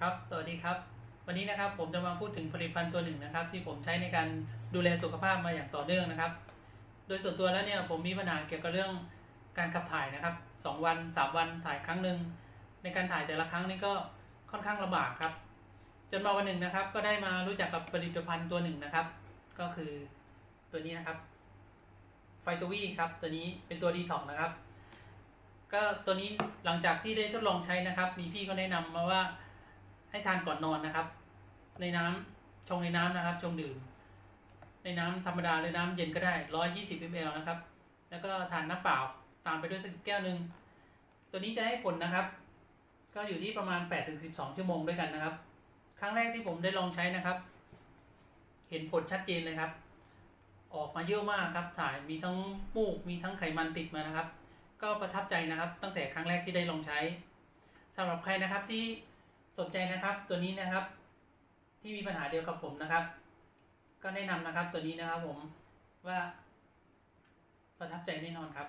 ครับ สวัสดีครับ วันนี้นะครับผมจะมาพูดถึงผลิตภัณฑ์ตัวหนึ่งนะครับ ที่ผมใช้ในการดูแลสุขภาพมาอย่างต่อเนื่องนะครับ โดยส่วนตัวแล้วเนี่ยผมมีปัญหาเกี่ยวกับเรื่องการขับถ่ายนะครับสองวันสามวันถ่ายครั้งหนึ่งในการถ่ายแต่ละครั้งนี่ก็ค่อนข้างลำบากครับ จนมาวันหนึ่งนะครับ ก็ได้มารู้จักกับผลิตภัณฑ์ตัวหนึ่งนะครับ ก็คือตัวนี้นะครับไฟตัววีครับตัวนี้เป็นตัวดีท็อกนะครับ ก็ตัวนี้หลังจากที่ได้ทดลองใช้นะครับ มีพี่ก็แนะนำมาว่า ให้ทานก่อนนอนนะครับ ในน้ำชงในน้ำนะครับชงดื่ม ในน้ำธรรมดาหรือน้ำเย็นก็ได้120 ml นะครับ แล้วก็ทานน้ำเปล่าตามไปด้วยสักแก้วหนึ่งตัวนี้จะให้ผลนะครับ ก็อยู่ที่ประมาณ8-12ชั่วโมงด้วยกันนะครับ ครั้งแรกที่ผมได้ลองใช้นะครับ เห็นผลชัดเจนเลยครับ ออกมาเยอะมากครับถ่ายมีทั้งมูกมีทั้งไขมันติดมานะครับ ก็ประทับใจนะครับ ตั้งแต่ครั้งแรกที่ได้ลองใช้สำหรับใครนะครับที่ สนใจนะครับตัวนี้นะครับ ที่มีปัญหาเดียวกับผมนะครับ ก็แนะนำนะครับตัวนี้นะครับผมว่าประทับใจแน่นอนครับ